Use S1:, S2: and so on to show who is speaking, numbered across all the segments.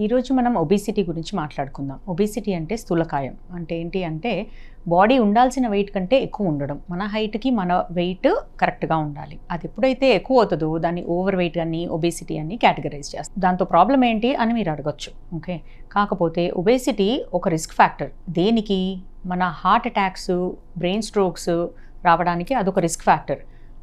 S1: ఈరోజు మనం ఒబేసిటీ గురించి మాట్లాడుకుందాం. ఒబేసిటీ అంటే స్థూలకాయం. అంటే ఏంటి అంటే బాడీ ఉండాల్సిన వెయిట్ కంటే ఎక్కువ ఉండడం. మన హైట్కి మన వెయిట్ కరెక్ట్గా ఉండాలి. అది ఎప్పుడైతే ఎక్కువ అవుతుందో దాన్ని ఓవర్ వెయిట్ అని ఒబేసిటీ అని కేటగరైజ్ చేస్తాం. దాంతో ప్రాబ్లం ఏంటి అని మీరు అడగచ్చు. ఓకే? కాకపోతే ఒబేసిటీ ఒక రిస్క్ ఫ్యాక్టర్ దేనికి? మన హార్ట్ అటాక్స్ బ్రెయిన్ స్ట్రోక్స్ రావడానికి అదొక రిస్క్ ఫ్యాక్టర్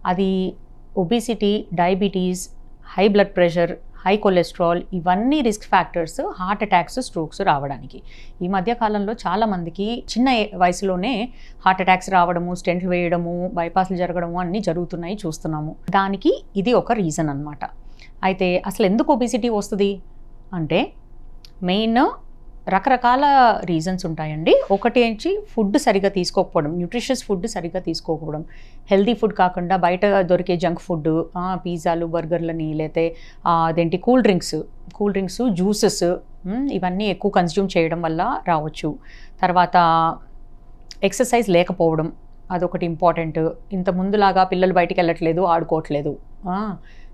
S1: అది obesity diabetes high blood pressure high cholesterol ఇవన్నీ risk factors heart attacks strokes రావడానికి. ఈ మధ్య కాలంలో చాలామందికి చిన్న వయసులోనే హార్ట్ అటాక్స్ రావడము స్టెంట్లు వేయడము బైపాస్లు జరగడము అన్నీ జరుగుతున్నాయి చూస్తున్నాము. దానికి ఇది ఒక రీజన్ అన్నమాట. అయితే అసలు ఎందుకు ఒబిసిటీ వస్తుంది? అంటే మెయిన్ రకరకాల రీజన్స్ ఉంటాయండి. ఒకటి ఏంటి? ఫుడ్ సరిగా తీసుకోకపోవడం న్యూట్రిషియస్ ఫుడ్ సరిగా తీసుకోకపోవడం. హెల్తీ ఫుడ్ కాకుండా బయట దొరికే జంక్ ఫుడ్ పిజ్జాలు బర్గర్లని లేతే అదేంటి? Cool drinks cool drinks juices ఇవన్నీ ఎక్కువ కన్స్యూమ్ చేయడం వల్ల రావచ్చు. తర్వాత ఎక్సర్సైజ్ లేకపోవడం అదొకటి ఇంపార్టెంట్ ఇంత ముందులాగా పిల్లలు బయటికి వెళ్ళట్లేదు ఆడుకోవట్లేదు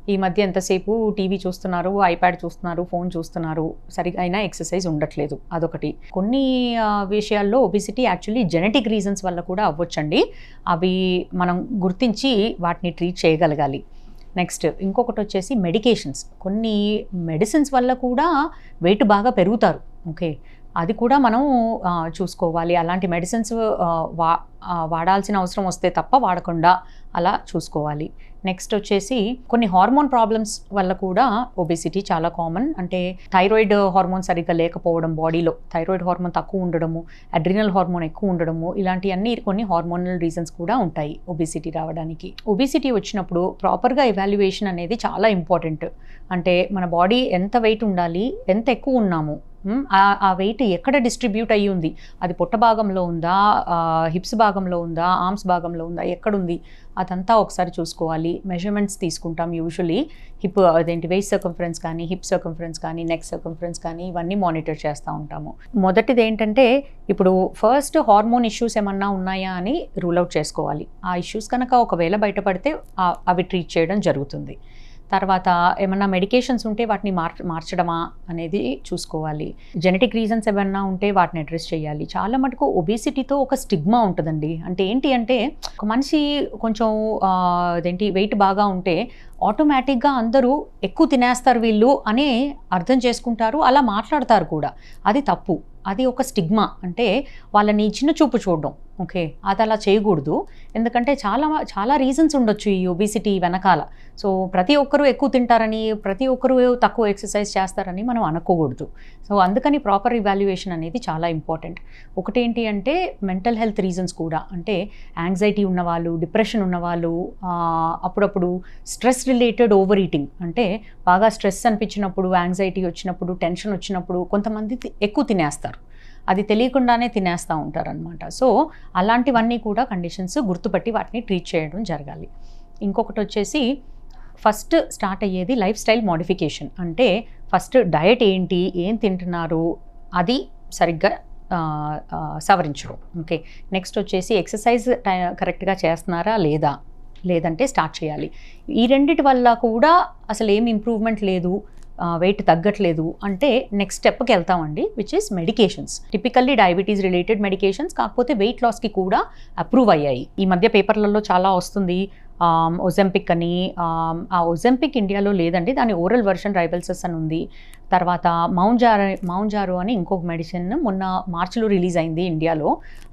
S1: ఈ మధ్య ఎంతసేపు టీవీ చూస్తున్నారు ఐప్యాడ్ చూస్తున్నారు ఫోన్ చూస్తున్నారు సరిగా అయినా ఎక్సర్సైజ్ ఉండట్లేదు. అదొకటి. కొన్ని విషయాల్లో ఒబిసిటీ యాక్చువల్లీ జెనెటిక్ రీజన్స్ వల్ల కూడా అవ్వచ్చండి. అవి మనం గుర్తించి వాటిని ట్రీట్ చేయగలగాలి. నెక్స్ట్ ఇంకొకటి వచ్చేసి మెడికేషన్స్. కొన్ని మెడిసిన్స్ వల్ల కూడా వెయిట్ బాగా పెరుగుతారు. ఓకే? అది కూడా మనం చూసుకోవాలి. అలాంటి మెడిసిన్స్ వా వాడాల్సిన అవసరం వస్తే తప్ప వాడకుండా అలా చూసుకోవాలి. నెక్స్ట్ వచ్చేసి కొన్ని హార్మోన్ ప్రాబ్లమ్స్ వల్ల కూడా ఒబేసిటీ చాలా కామన్ అంటే థైరాయిడ్ హార్మోన్ సరిగ్గా లేకపోవడం బాడీలో థైరాయిడ్ హార్మోన్ తక్కువ ఉండడము అడ్రినల్ హార్మోన్ ఎక్కువ ఉండడము ఇలాంటివన్నీ కొన్ని హార్మోనల్ రీజన్స్ కూడా ఉంటాయి ఒబిసిటీ రావడానికి. ఒబేసిటీ వచ్చినప్పుడు ప్రాపర్గా ఎవాల్యుయేషన్ అనేది చాలా ఇంపార్టెంట్ అంటే మన బాడీ ఎంత వెయిట్ ఉండాలి ఎంత ఎక్కువ ఉన్నాము ఆ- వెయిట్ ఎక్కడ డిస్ట్రిబ్యూట్ అయ్యి ఉంది? అది పొట్ట భాగంలో ఉందా? హిప్స్ భాగంలో ఉందా? ఆర్మ్స్ భాగంలో ఉందా? ఎక్కడుంది అదంతా ఒకసారి చూసుకోవాలి. మెజర్మెంట్స్ తీసుకుంటాం యూజువలీ హిప్ అదేంటి వెయిట్ సర్కంఫరెన్స్ కానీ హిప్ సర్కంఫరెన్స్ కానీ నెక్ సర్కంఫరెన్స్ కానీ ఇవన్నీ మానిటర్ చేస్తూ ఉంటాము. మొదటిది ఏంటంటే ఇప్పుడు ఫస్ట్ హార్మోన్ ఇష్యూస్ ఏమన్నా ఉన్నాయా అని రూల్ అవుట్ చేసుకోవాలి. ఆ ఇష్యూస్ కనుక ఒకవేళ బయటపడితే అవి ట్రీట్ చేయడం జరుగుతుంది. తర్వాత ఏమన్నా మెడికేషన్స్ ఉంటే వాటిని మార్ మార్చడమా అనేది చూసుకోవాలి. జెనెటిక్ రీజన్స్ ఏమన్నా ఉంటే వాటిని అడ్రస్ చేయాలి. చాలా మటుకు ఒబేసిటీతో ఒక స్టిగ్మా ఉంటుందండి. అంటే ఏంటి అంటే ఒక మనిషి కొంచెం అదేంటి వెయిట్ బాగా ఉంటే ఆటోమేటిక్గా అందరూ ఎక్కువ తినేస్తారు వీళ్ళు అని అర్థం చేసుకుంటారు అలా మాట్లాడతారు కూడా. అది తప్పు. అది ఒక స్టిగ్మా అంటే వాళ్ళని చిన్న చూపు చూడడం. ఓకే అది అలా చేయకూడదు. ఎందుకంటే చాలా చాలా రీజన్స్ ఉండొచ్చు ఈ ఒబిసిటీ వెనకాల. సో ప్రతి ఒక్కరూ ఎక్కువ తింటారని ప్రతి ఒక్కరూ తక్కువ ఎక్సర్సైజ్ చేస్తారని మనం అనుకోకూడదు. సో అందుకని ప్రాపర్ ఇవాల్యుయేషన్ అనేది చాలా ఇంపార్టెంట్ ఒకటేంటి అంటే మెంటల్ హెల్త్ రీజన్స్ కూడా. అంటే యాంగ్జైటీ ఉన్నవాళ్ళు డిప్రెషన్ ఉన్నవాళ్ళు అప్పుడప్పుడు స్ట్రెస్ రిలేటెడ్ ఓవర్ ఈటింగ్ అంటే బాగా స్ట్రెస్ అనిపించినప్పుడు యాంగ్జైటీ వచ్చినప్పుడు టెన్షన్ వచ్చినప్పుడు కొంతమంది తి- ఎక్కువ తినేస్తారు. అది తెలియకుండానే తినేస్తూ ఉంటారనమాట సో అలాంటివన్నీ కూడా కండిషన్స్ గుర్తుపట్టి వాటిని ట్రీట్ చేయడం జరగాలి. ఇంకొకటి వచ్చేసి ఫస్ట్ స్టార్ట్ అయ్యేది లైఫ్ స్టైల్ మోడిఫికేషన్. అంటే ఫస్ట్ డయట్ ఏంటి ఏం తింటున్నారు అది సరిగ్గా సవరించడం. ఓకే. నెక్స్ట్ వచ్చేసి ఎక్సర్సైజ్ కరెక్ట్గా చేస్తున్నారా లేదా? లేదంటే స్టార్ట్ చేయాలి. ఈ రెండిటి వల్ల కూడా అసలు ఏం ఇంప్రూవ్మెంట్ లేదు. వెయిట్ తగ్గట్లేదు అంటే నెక్స్ట్ స్టెప్కి వెళ్తామండి which is medications typically diabetes related medications కాకపోతే వెయిట్ లాస్కి కూడా అప్రూవ్ అయ్యాయి. ఈ మధ్య పేపర్లలో చాలా వస్తుంది ఒజెంపిక్ అని ఆ ఒజెంపిక్ ఇండియాలో లేదండి దాని ఓరల్ వర్షన్ రైబల్సెస్ అని ఉంది. తర్వాత మౌంజారు మౌంజారు అని ఇంకొక మెడిసిన్ మొన్న మార్చిలో రిలీజ్ అయింది ఇండియాలో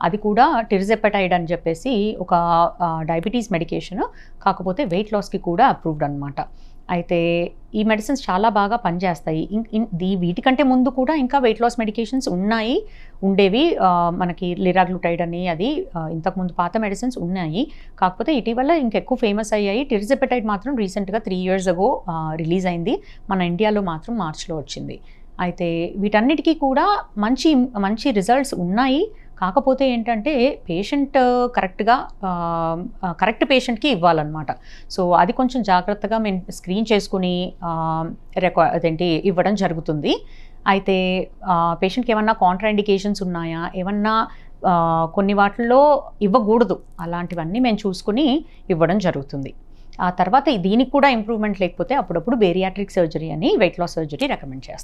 S1: అది కూడా టిరిజెపటైడ్ అని చెప్పేసి ఒక డయాబెటీస్ మెడికేషన్ కాకపోతే వెయిట్ లాస్కి కూడా అప్రూవ్డ్ అనమాట అయితే ఈ మెడిసిన్స్ చాలా బాగా పనిచేస్తాయి. దీ వీటికంటే ముందు కూడా ఇంకా వెయిట్ లాస్ మెడికేషన్స్ ఉన్నాయి. ఉండేవి మనకి లిరాగ్లుటైడ్ అని అది ఇంతకుముందు పాత మెడిసిన్స్ ఉన్నాయి. కాకపోతే ఇటీవల ఇంకెక్కువ ఫేమస్ అయ్యాయి. టిరిజెపెటైడ్ మాత్రం రీసెంట్గా త్రీ ఇయర్స్ అగో రిలీజ్ అయింది. మన ఇండియాలో మాత్రం మార్చ్లో వచ్చింది. అయితే వీటన్నిటికీ కూడా మంచి మంచి రిజల్ట్స్ ఉన్నాయి. కాకపోతే ఏంటంటే పేషెంట్ కరెక్ట్గా కరెక్ట్ పేషెంట్కి ఇవ్వాలన్నమాట. సో అది కొంచెం జాగ్రత్తగా మేము స్క్రీన్ చేసుకుని రిక్వ అదేంటి ఇవ్వడం జరుగుతుంది. అయితే పేషెంట్కి ఏమన్నా కాంట్రాఇండికేషన్స్ ఉన్నాయా? ఏమన్నా కొన్ని వాటిల్లో ఇవ్వకూడదు. అలాంటివన్నీ మేము చూసుకుని ఇవ్వడం జరుగుతుంది. ఆ తర్వాత దీనికి కూడా ఇంప్రూవ్మెంట్ లేకపోతే అప్పుడప్పుడు బేరియాట్రిక్ సర్జరీ అని వెయిట్ లాస్ సర్జరీ రికమెండ్ చేస్తాం.